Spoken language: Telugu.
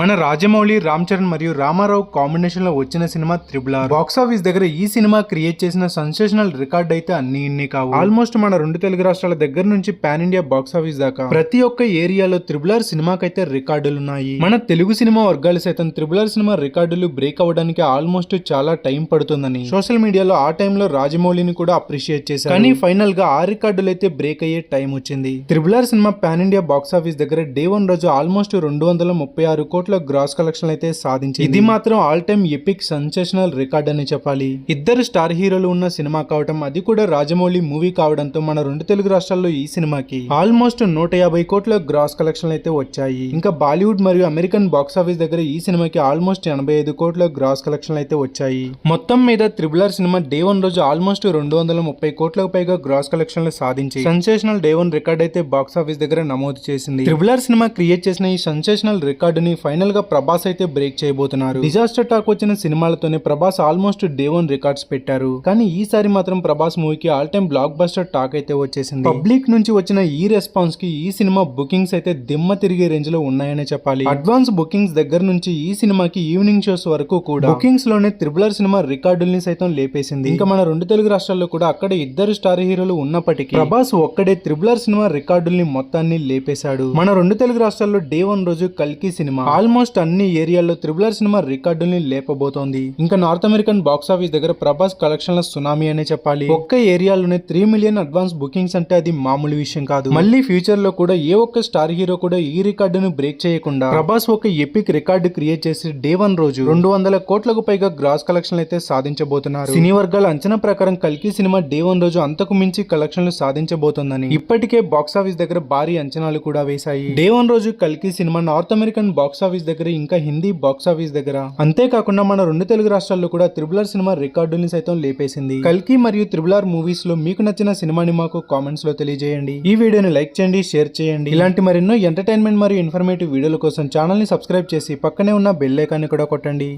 మన రాజమౌళి రామ్ చరణ్ మరియు రామారావు కాంబినేషన్లో వచ్చిన సినిమా త్రిబుల్ ఆర్. బాక్సాఫీస్ దగ్గర ఈ సినిమా క్రియేట్ చేసిన సెన్సేషనల్ రికార్డ్ అయితే అన్ని ఇన్ని కావు. ఆల్మోస్ట్ మన రెండు తెలుగు రాష్ట్రాల దగ్గర నుంచి పాన్ ఇండియా బాక్స్ ఆఫీస్ దాకా ప్రతి ఒక్క ఏరియాలో త్రిబుల్ ఆర్ సినిమాకైతే రికార్డులు ఉన్నాయి. మన తెలుగు సినిమా వర్గాలు సైతం త్రిబుల్ ఆర్ సినిమా రికార్డులు బ్రేక్ అవ్వడానికి ఆల్మోస్ట్ చాలా టైం పడుతుందని సోషల్ మీడియాలో ఆ టైంలో రాజమౌళిని కూడా అప్రిషియేట్ చేశారు. కానీ ఫైనల్గా ఆ రికార్డులు అయితే బ్రేక్ అయ్యే టైం వచ్చింది. Triple R cinema pan India box office దగ్గర డే వన్ రోజు ఆల్మోస్ట్ రెండు వందల ముప్పై ఆరు కోట్ల గ్రాస్ కలెక్షన్ అయితే సాధించింది. ఇది మాత్రం all time epic sensational record అని చెప్పాలి. ఇద్దరు స్టార్ హీరోలు ఉన్న సినిమా కావటం అది కూడా రాజమౌళి మూవీ కావడంతో మన రెండు తెలుగు రాష్ట్రాల్లో ఈ సినిమాకి. ఆల్మోస్ట్ నూట యాభై కోట్ల గ్రాస్ కలెక్షన్ అయితే వచ్చాయి. ఇంకా బాలీవుడ్ మరియు అమెరికన్ బాక్స్ ఆఫీస్ దగ్గర ఈ సినిమాకి ఆల్మోస్ట్ ఎనభై ఐదు కోట్ల గ్రాస్ కలెక్షన్ అయితే వచ్చాయి. మొత్తం మీద త్రిబుల్ సినిమా డే వన్ రోజు ఆల్మోస్ట్ రెండు వందల ముప్పై కోట్లకు పైగా గ్రాస్ కలెక్షన్లు సాధించి సెన్సేషనల్ డే వన్ రికార్డ్ అయితే బాక్స్ ఆఫీస్ దగ్గర నమోదు చేసింది. త్రిబుల్ సినిమా క్రియేట్ చేసిన ఈ సెన్సేషనల్ రికార్డుని ఫైనల్ గా ప్రభాస్ అయితే బ్రేక్ చేయబోతున్నారు. డిజాస్టర్ టాక్ వచ్చిన సినిమాలతోనే Prabhas almost day one records పెట్టారు. కానీ ఈసారి మాత్రం ప్రభాస్ మూవీకి all time blockbuster talk అయితే వచ్చేసింది. పబ్లిక్ నుంచి వచ్చిన ఈ రెస్పాన్స్కి ఈ సినిమా బుకింగ్స్ అయితే దిమ్మ తిరిగే రేంజ్లో ఉన్నాయనే చెప్పాలి. అడ్వాన్స్ బుకింగ్స్ దగ్గర నుంచి ఈ సినిమాకి ఈవినింగ్ షోస్ వరకు కూడా బుకింగ్స్లోనే త్రిబులర్ సినిమా రికార్డుల్ని సైతం లేపేసింది. ఇంకా మన రెండు తెలుగు రాష్ట్రాల్లో కూడా అక్కడ ఇద్దరు స్టార్ హీరోలు ఉన్నప్పటికీ ప్రభాస్ ఒక్కడే త్రిబులర్ సినిమా రికార్డుల్ని మొత్తాన్ని లేపేశాడు. మన రెండు తెలుగు రాష్ట్రాల్లో డే వన్ రోజు కల్కి సినిమా. ఆల్మోస్ట్ అన్ని ఏరియాల్లో త్రిబులర్ సినిమా రికార్డుల్ని లేపబోతోంది. ఇంకా నార్త్ అమెరికన్ బాక్స్ ఆఫీస్ దగ్గర ప్రభాస్ కలెక్షన్ల సునామీ అనే చెప్పాలి. ఒక్క ఏరియాలోనే త్రీ మిలియన్ అడ్వాన్స్ బుకింగ్స్ అంటే అది మామూలు విషయం కాదు. మళ్ళీ ఫ్యూచర్లో కూడా ఏ ఒక్క స్టార్ హీరో కూడా ఈ రికార్డును బ్రేక్ చేయకుండా ప్రభాస్ ఒక ఎపిక్ రికార్డు క్రియేట్ చేసి డే వన్ రోజు రెండు వందల కోట్లకు పైగా గ్రాస్ కలెక్షన్ అయితే సాధించబోతున్నారు. సినీ వర్గాల అంచనా ప్రకారం కల్కి సినిమా డే వన్ రోజు అంతకు మించి కలెక్షన్లు సాధించబోతోందని ఇప్పటికే బాక్స్ ఆఫీస్ దగ్గర భారీ అంచనాలు కూడా వేశాయి. డే వన్ రోజు కల్కి cinema North American box office దగ్గర ఇంకా హిందీ బాక్స్ ఆఫీస్ దగ్గర. అంతేకాకుండా మన రెండు తెలుగు రాష్ట్రాల్లో కూడా త్రిబులర్ సినిమా రికార్డుని సైతం లేపేసింది. కల్కి మరియు త్రిబులర్ మూవీస్లో మీకు నచ్చిన సినిమాని మాకు కామెంట్స్లో తెలియజేయండి. ఈ వీడియోని లైక్ చేయండి షేర్ చేయండి. ఇలాంటి మరెన్నో ఎంటర్టైన్మెంట్ మరియు ఇన్ఫర్మేటివ్ వీడియోల కోసం ఛానల్ని సబ్స్క్రైబ్ చేసి పక్కనే ఉన్న బెల్ ఐకాన్ని కూడా కొట్టండి.